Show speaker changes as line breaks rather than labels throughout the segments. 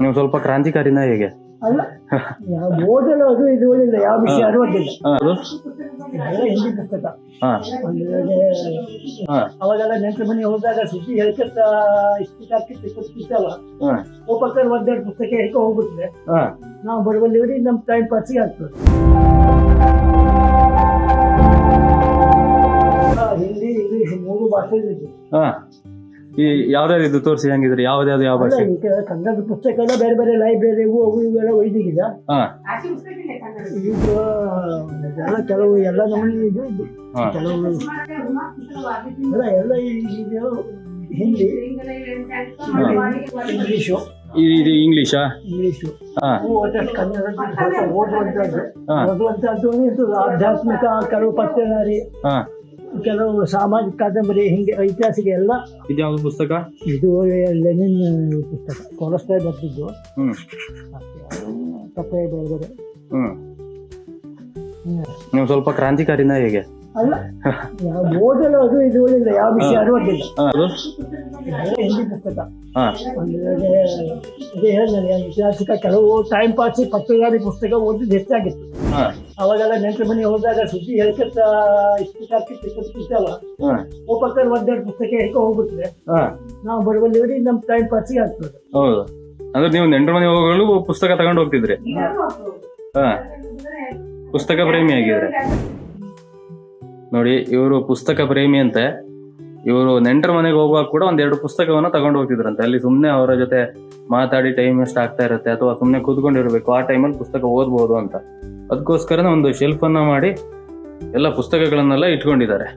ನೀವು ಸ್ವಲ್ಪ ಕ್ರಾಂತಿಕಾರಿನ ಹೇಗೆ?
ಅಲ್ಲ ಯಾವ ಓದಲು ಅದು ಇದು ಓದಿಲ್ಲ ಯಾವ ವಿಷಯ ಅದು ಓದಿಲ್ಲ
ಹಾ, ಅದು?
ಎಲ್ಲ ಹಿಂದಿ ಪುಸ್ತಕ.
ಹಾ.
ಅಂದ್ರೆ
ಹಾ.
ಅವಾಗೆಲ್ಲ ನೆಂಟರ ಮನೆ ಹೋದಾಗ ಸುದ್ದಿ ಹೇಳ್ಕೊತ ಇಷ್ಟು ಆಗ್ತಿತ್ತು ಇಪ್ಪತ್ತಿತ್ತಲ್ಲ
ಹಾ.
ಹೋಗ್ಬೇಕಾದ್ರೆ ಒಂದೆರಡು ಪುಸ್ತಕ ಹೇಳ್ಕೊ ಹೋಗ್ಬಿಟ್ರೆ
ಹಾ.
ನಾವು ಬರುವಲ್ಲಿ ನಮ್ಮ ಟೈಮ್ ಪಾಸಿಗೆ ಆಗ್ತದೆ. ಆ, ಹಿಂದಿ ಇಂಗ್ಲಿಷ್ ಮೂರು ಭಾಷೆ ಇದೆ
ಹಾ. ಈ ಯಾವ್ದಾದ್ರು ಇದು ತೋರಿಸಿ ಹೆಂಗಿದ್ರಿ? ಯಾವ್ದ್ಯಾವ್ದು ಯಾವ ಭಾಷೆ?
ಕನ್ನಡದ ಕನ್ನಡ ಪುಸ್ತಕ ಎಲ್ಲ ಬೇರೆ ಬೇರೆ ಲೈಬ್ರರಿ ಅವು ಇವೆಲ್ಲ ಒಯ್ದಿದ್ದೀಗ ಈಗ ಎಲ್ಲ ಕೆಲವು ಎಲ್ಲ ನಮೂನಿ ಇದು ಕೆಲವು ಅಲ್ಲ ಎಲ್ಲ ಈ- ಇದು ಹಿಂದಿ ಇಂಗ್ಲೀಷು.
ಇದು ಇಂಗ್ಲೀಷಾ?
ಇಂಗ್ಲೀಷು.
ಹಾ.
ಓದುವಂಥದ್ದು. ಆಧ್ಯಾತ್ಮಿಕ ಕೆಲವು ಪತ್ತೆದಾರಿ
ಹಾ.
ಕೆಲವು ಸಾಮಾಜಿಕ ಕಾದಂಬರಿ ಹಿಂಗೆ ಐತಿಹಾಸಿಕ ಎಲ್ಲ.
ಇದು ಯಾವ್ದು ಪುಸ್ತಕ?
ಇದು ಲೆನಿನ್ ಪುಸ್ತಕ. ಕೊಲಸ್ಟಾಯ್ ಬರ್ತಿದ್ದು
ಹ್ಮ್.
ಕಥೆ ಬೇರೆ
ಹ್ಮ್. ನೀವು ಸ್ವಲ್ಪ ಕ್ರಾಂತಿಕಾರಿನ ಹೇಗೆ?
ಅಲ್ಲ ಓದಲು ಅದು ಇದು ಓದಿಲ್ಲ ಯಾವ ವಿಷಯ ಅದು? ಓದಿಲ್ಲ ಹಿಂದಿ ಪುಸ್ತಕ. ಅದೇ ಹೇಳಿದ್ರೆ ಐತಿಹಾಸಿಕ ಕೆಲವು ಟೈಮ್ ಪಾಸ್ ಪತ್ತೆಗಾರಿ ಪುಸ್ತಕ ಓದಿದ್ದು ಹೆಚ್ಚಾಗಿತ್ತು ಅವಾಗೆಲ್ಲ ನೆಂಟರ ಮನೆ ಹೋದಾಗ ಸುದ್ದಿ ಹೇಳ್ಕೊತ
ಇಷ್ಟಲ್ಲ
ಹೋಗ್ಬೇಕಾದ್ರೆ ಒಂದೆರಡು ಪುಸ್ತಕ ಹೇಳ್ಕೊ ಹೋಗ್ಬಿಟ್ರೆ ನಾವು ಬರುವಲ್ಲಿ ನಮ್ ಟೈಮ್ ಪಾಸಿಗೆ ಆಗ್ತದೆ.
ಹೌದು. ಅಂದ್ರೆ ನೀವು ನೆಂಟರ ಮನೆ ಹೋಗಲು ಪುಸ್ತಕ ತಗೊಂಡು ಹೋಗ್ತಿದ್ರಿ? ಹಾ. ಪುಸ್ತಕ ಪ್ರೇಮಿ ಆಗಿದ್ರೆ. ನೋಡಿ, ಇವರು ಪುಸ್ತಕ ಪ್ರೇಮಿ ಅಂತೆ. ಇವರು ನೆಂಟರ ಮನೆಗೆ ಹೋಗುವಾಗ ಕೂಡ ಒಂದೆರಡು ಪುಸ್ತಕವನ್ನ ತಗೊಂಡು ಹೋಗ್ತಿದ್ರಂತೆ. ಅಲ್ಲಿ ಸುಮ್ಮನೆ ಅವರ ಜೊತೆ ಮಾತಾಡಿ ಟೈಮ್ ವೇಸ್ಟ್ ಆಗ್ತಾ ಇರುತ್ತೆ ಅಥವಾ ಸುಮ್ಮನೆ ಕೂತ್ಕೊಂಡಿರ್ಬೇಕು, ಆ ಟೈಮಲ್ಲಿ ಪುಸ್ತಕ ಓದ್ಬೋದು ಅಂತ. ಅದಕ್ಕೋಸ್ಕರನೇ ಒಂದು ಶೆಲ್ಫ್ ಅನ್ನ ಮಾಡಿ ಎಲ್ಲ ಪುಸ್ತಕಗಳನ್ನೆಲ್ಲ ಇಟ್ಕೊಂಡಿದ್ದಾರೆ.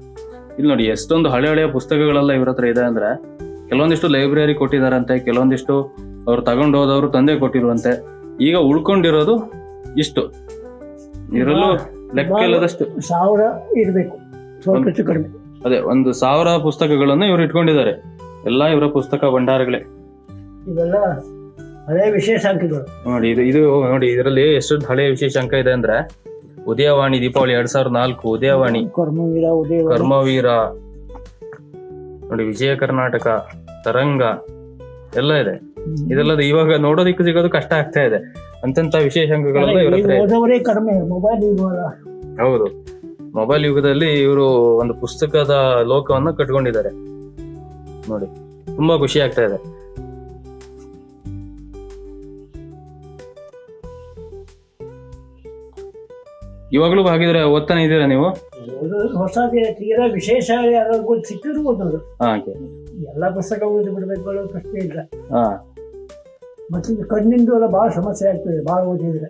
ಇಲ್ಲಿ ನೋಡಿ, ಎಷ್ಟೊಂದು ಹಳೆ ಹಳೆಯ ಪುಸ್ತಕಗಳೆಲ್ಲ ಇವ್ರ ಹತ್ರ ಇದೆ ಅಂದ್ರೆ, ಕೆಲವೊಂದಿಷ್ಟು ಲೈಬ್ರರಿ ಕೊಟ್ಟಿದಾರಂತೆ, ಕೆಲವೊಂದಿಷ್ಟು ಅವ್ರು ತಗೊಂಡು ಹೋದವರು ತಂದೆ ಕೊಟ್ಟಿರುವಂತೆ. ಈಗ ಉಳ್ಕೊಂಡಿರೋದು ಇಷ್ಟು. ಇದರಲ್ಲೂ ಲೆಕ್ಕ ಇಲ್ಲದಷ್ಟು.
ಸಾವಿರ ಇರಬೇಕು ಸ್ವಲ್ಪ ಹೆಚ್ಚು ಕಡಿಮೆ.
ಅದೇ ಒಂದು ಸಾವಿರ ಪುಸ್ತಕಗಳನ್ನು ಇವರು ಇಟ್ಕೊಂಡಿದ್ದಾರೆ. ಎಲ್ಲ ಇವರ ಪುಸ್ತಕ ಭಂಡಾರಗಳೇ.
ಇವೆಲ್ಲ ಹಳೆ ವಿಶೇಷಾಂಕಗಳು.
ನೋಡಿ ಇದು ಇದು ನೋಡಿ ಇದರಲ್ಲಿ ಎಷ್ಟು ಹಳೆಯ ವಿಶೇಷಾಂಕ ಇದೆ ಅಂದ್ರೆ ಉದಯವಾಣಿ ದೀಪಾವಳಿ ಎರಡ್ ಸಾವಿರದ ನಾಲ್ಕು ಉದಯವಾಣಿ
ಕರ್ಮವೀರ ಉದಯ
ಕರ್ಮವೀರ ನೋಡಿ ವಿಜಯ ಕರ್ನಾಟಕ ತರಂಗ ಎಲ್ಲ ಇದೆ. ಇದೆಲ್ಲದ ಇವಾಗ ನೋಡೋದಿಕ್ಕೂ ಸಿಗೋದು ಕಷ್ಟ ಆಗ್ತಾ ಇದೆ. ಅಂತಂತ ವಿಶೇಷಾಂಕಗಳೆಲ್ಲ ಇವ್ರ ಹತ್ರ ಇದೆ.
ಓದವರೇ ಕಡಿಮೆ ಮೊಬೈಲ್ ಇರುವಲ್ಲ
ಹೌದು. ಮೊಬೈಲ್ ಯುಗದಲ್ಲಿ ಇವರು ಒಂದು ಪುಸ್ತಕದ ಲೋಕವನ್ನ ಕಟ್ಕೊಂಡಿದ್ದಾರೆ. ನೋಡಿ ತುಂಬಾ ಖುಷಿ ಆಗ್ತಾ ಇದೆ. ಇವಾಗಲೂ ಹಾಗಿದ್ರೆ ಓದ್ತಾನೆ ಇದ್ದೀರಾ ನೀವು?
ಓದೋದು ಹೊಸದೇ ತೀರಾ ವಿಶೇಷ ಯಾರಾದ್ರು ಸಿಕ್ಕಿದ್ರು ಓದೋದು.
ಹಾ
ಎಲ್ಲ ಪುಸ್ತಕ ಓದಿ ಬಿಡ್ಬೇಕು ಅನ್ನೋ ಪ್ರಶ್ನೆ ಇಲ್ಲ.
ಹಾ.
ಮತ್ತೆ ಕಣ್ಣಿಂದು ಎಲ್ಲ ಬಹಳ ಸಮಸ್ಯೆ ಆಗ್ತದೆ ಬಹಳ ಓದಿದ್ರೆ.